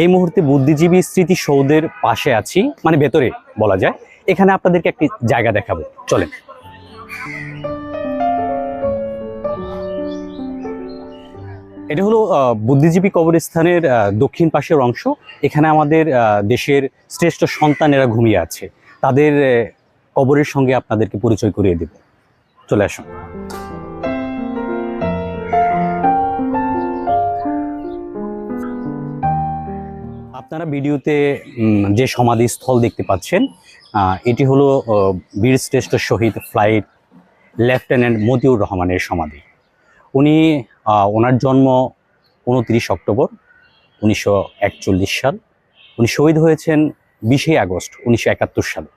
এই মুহূর্তে বুদ্ধিজীবী স্মৃতিসৌধের পাশে আছি মানে ভেতরে বলা যায়। এখানে আপনাদেরকে একটি জায়গা দেখাবো। চলেন। এটা হলো বুদ্ধিজীবী কবরস্থানের দক্ষিণ পাশের অংশ। এখানে আমাদের দেশের শ্রেষ্ঠ সন্তানেরা ঘুমিয়ে আছে। তাদের কবরের সঙ্গে আপনাদেরকে পরিচয় করিয়ে দেব। চলে আসুন। আপনারা ভিডিওতে যে সমাধিস্থল দেখতে পাচ্ছেন এটি হলো বীর বীরশ্রেষ্ঠ শহীদ ফ্লাইট লেফটেন্যান্ট মতিউর রহমানের সমাধি। উনি ওনার জন্ম উনত্রিশ অক্টোবর উনিশশো একচল্লিশ সাল। উনি শহীদ হয়েছেন বিশে আগস্ট উনিশশো একাত্তর সালে।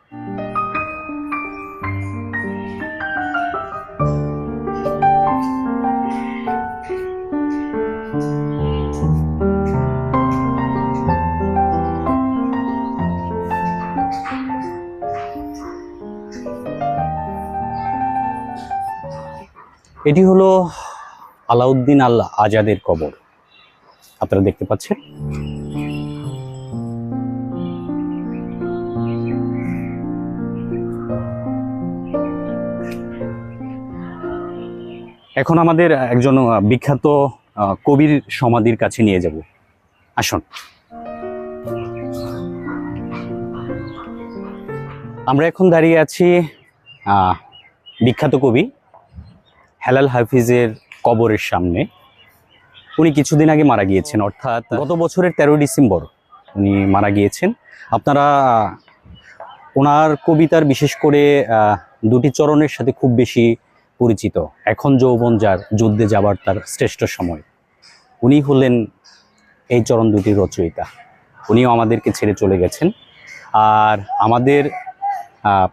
এটি হলো আলাউদ্দিন আল্লাহ আজাদের কবর। আপনারা দেখতে পাচ্ছেন। এখন আমাদের একজন বিখ্যাত কবির সমাধির কাছে নিয়ে যাব। আসুন। আমরা এখন দাঁড়িয়ে আছি বিখ্যাত কবি হেলাল হাফিজের কবরের সামনে। উনি কিছুদিন আগে মারা গিয়েছেন, অর্থাৎ গত বছরের তেরোই ডিসেম্বর উনি মারা গিয়েছেন। আপনারা, ওনার কবিতার বিশেষ করে দুটি চরণের সাথে খুব বেশি পরিচিত। এখন যৌবন যার, যুদ্ধে যাবার তার শ্রেষ্ঠ সময়। উনি হলেন এই চরণ দুটির রচয়িতা। উনিও আমাদেরকে ছেড়ে চলে গেছেন। আর আমাদের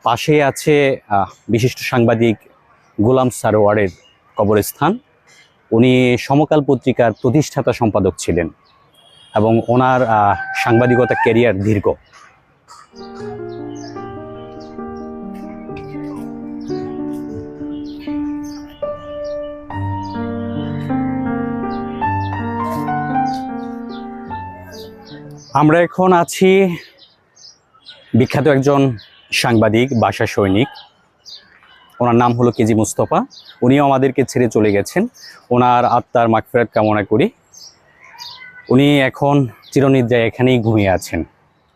পাশে আছে বিশিষ্ট সাংবাদিক গোলাম সারোয়ারের কবরস্থান। উনি সমকাল পত্রিকার প্রতিষ্ঠাতা সম্পাদক ছিলেন এবং ওনার সাংবাদিকতা ক্যারিয়ার দীর্ঘ। আমরা এখন আছি বিখ্যাত একজন সাংবাদিক, বাসা সৈনিক। ওনার নাম হলো কেজি মুস্তফা। উনিও আমাদেরকে ছেড়ে চলে গেছেন। ওনার আত্মার মাগফিরাত কামনা করি। উনি এখন চিরনিদ্রায় এখানেই ঘুমিয়ে আছেন।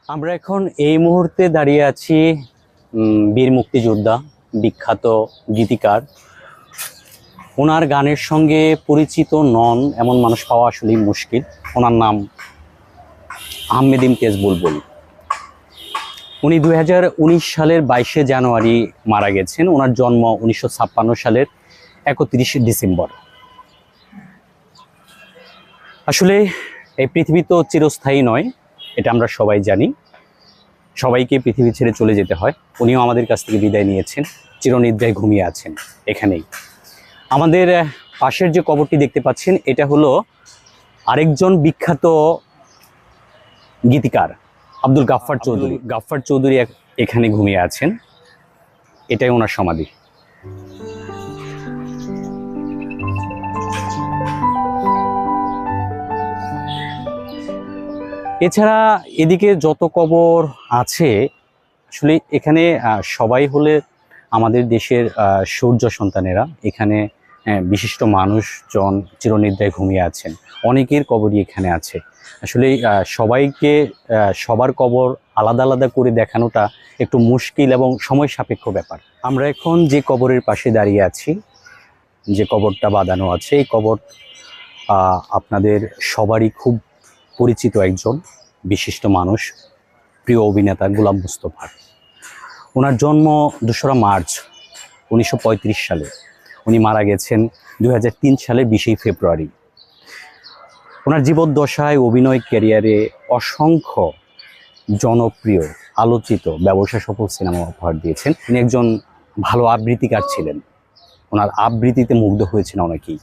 আমরা এখন এই মুহূর্তে দাঁড়িয়ে আছি বীর মুক্তিযোদ্ধা, বিখ্যাত গীতিকার। ওনার গানের সঙ্গে পরিচিত নন এমন মানুষ পাওয়া আসলেই মুশকিল। ওনার নাম আহমেদ ইমতিয়াজ বুলবুল। উনি দু হাজার উনিশ সালের বাইশে জানুয়ারি মারা গেছেন। ওনার জন্ম উনিশশো ছাপ্পান্ন সালের একত্রিশে ডিসেম্বর। আসলে এই পৃথিবী তো চিরস্থায়ী নয়, এটা আমরা সবাই জানি। সবাইকে পৃথিবী ছেড়ে চলে যেতে হয়। উনিও আমাদের কাছ থেকে বিদায় নিয়েছেন, চিরনিদ্রায় ঘুমিয়ে আছেন এখানেই। আমাদের পাশের যে কবরটি দেখতে পাচ্ছেন, এটা হলো আরেকজন বিখ্যাত গীতিকার। আব্দুল গাফফার চৌধুরী। গাফফার চৌধুরী এখানে ঘুমিয়ে আছেন। এটাই ওনার সমাধি। এছাড়া এদিকে যত কবর আছে আসলে এখানে সবাই হলে আমাদের দেশের সূর্য সন্তানেরা এখানে বিশিষ্ট মানুষজন চিরনিদ্রায় ঘুমিয়ে আছেন। অনেকের কবরই এখানে আছে। আসলে সবাইকে সবার কবর আলাদা আলাদা করে দেখানোটা একটু মুশকিল এবং সময় সাপেক্ষ ব্যাপার। আমরা এখন যে কবরের পাশে দাঁড়িয়ে আছি, যে কবরটা বাঁধানো আছে, এই কবর আপনাদের সবারই খুব পরিচিত একজন বিশিষ্ট মানুষ, প্রিয় অভিনেতা গোলাম মুস্তফার। ওনার জন্ম দোসরা মার্চ উনিশশো পঁয়ত্রিশ সালে। উনি মারা গেছেন দু সালের বিশেই ফেব্রুয়ারি। ওনার জীবদ্দশায় অভিনয় ক্যারিয়ারে অসংখ্য জনপ্রিয়, আলোচিত ব্যবসা সফল সিনেমা উপহার দিয়েছেন। তিনি একজন ভালো আবৃত্তিকার ছিলেন। ওনার আবৃত্তিতে মুগ্ধ হয়েছেন অনেকেই।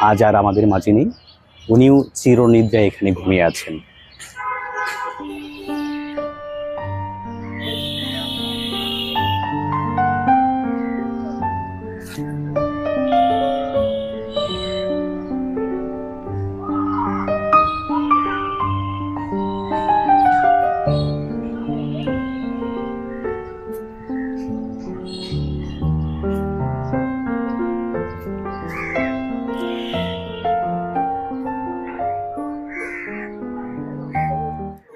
আজ আর আমাদের মাঝে নেই। উনিও চিরনিদ্রায় এখানে ঘুমিয়ে আছেন।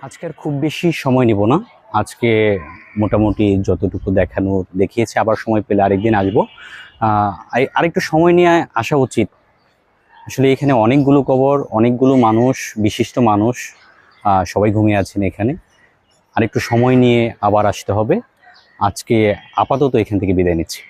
আজকে আর খুব বেশি সময় নিব না। আজকে মোটামুটি যতটুকু দেখানো, দেখিয়েছে, আবার সময় পেলে আরেকদিন আসব। আরেকটু সময় নিয়ে আসা উচিত। আসলে এখানে অনেকগুলো কবর, অনেকগুলো মানুষ, বিশিষ্ট মানুষ সবাই ঘুমিয়ে আছেন এখানে। আরেকটু সময় নিয়ে আবার আসতে হবে। আজকে আপাতত এখান থেকে বিদায় নিচ্ছি।